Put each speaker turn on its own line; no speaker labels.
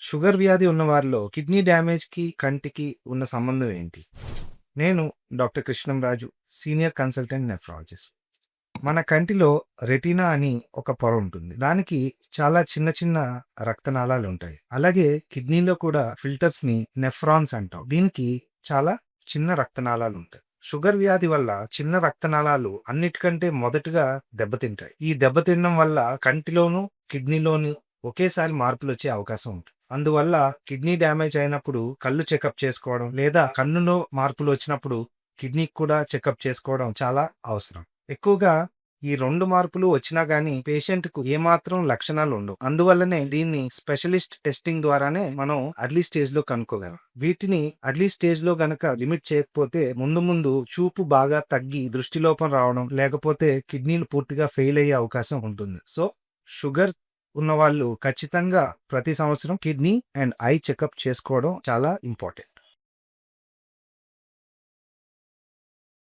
Sugar వ్యాధి ఉన్న వారిలో కిడ్నీ డ్యామేజ్‌కి, కంటికి ఉన్న సంబంధం ఏంటి? నేను doctor Krishnamraju, senior consultant nephrologist. మన కంటిలో రెటీనా అని ఒక పొర ఉంటుంది. దానికి చాలా చిన్న చిన్న రక్తనాళాలు ఉంటాయి. అలాగే కిడ్నీలో కూడా ఫిల్టర్స్‌ని నెఫ్రాన్స్ అంటాం. దీనికి చాలా చిన్న రక్తనాళాలు ఉంటాయి. షుగర్ వ్యాధి వల్ల చిన్న రక్తనాళాలు అన్నిటికంటే మొదటగా దెబ్బతింటాయి. ఈ దెబ్బతినడం వల్ల కంటిలోను, కిడ్నీలోను ఒకేసారి మార్పులు వచ్చే అవకాశం ఉంటుంది. అందువల్ల కిడ్నీ డ్యామేజ్ అయినప్పుడు కళ్ళు చెకప్ చేసుకోవడం లేదా కన్నులో మార్పులు వచ్చినప్పుడు కిడ్నీకి కూడా చెకప్ చేసుకోవడం చాలా అవసరం. ఎక్కువగా ఈ రెండు మార్పులు వచ్చినా గానీ పేషెంట్‌కు ఏమాత్రం లక్షణాలు ఉండవు. అందువల్లనే దీన్ని స్పెషలిస్ట్ టెస్టింగ్ ద్వారానే మనం అర్లీ స్టేజ్‌లో కనుక్కోగలం. వీటిని అర్లీ స్టేజ్‌లో గనక లిమిట్ చేయకపోతే ముందు ముందు చూపు బాగా తగ్గి దృష్టిలోపం రావడం లేకపోతే కిడ్నీలు పూర్తిగా ఫెయిల్ అయ్యే అవకాశం ఉంటుంది. సో, షుగర్ ఉన్నవాళ్ళు ఖచ్చితంగా ప్రతి సంవత్సరం కిడ్నీ అండ్ ఐ చెకప్ చేసుకోవడం చాలా ఇంపార్టెంట్.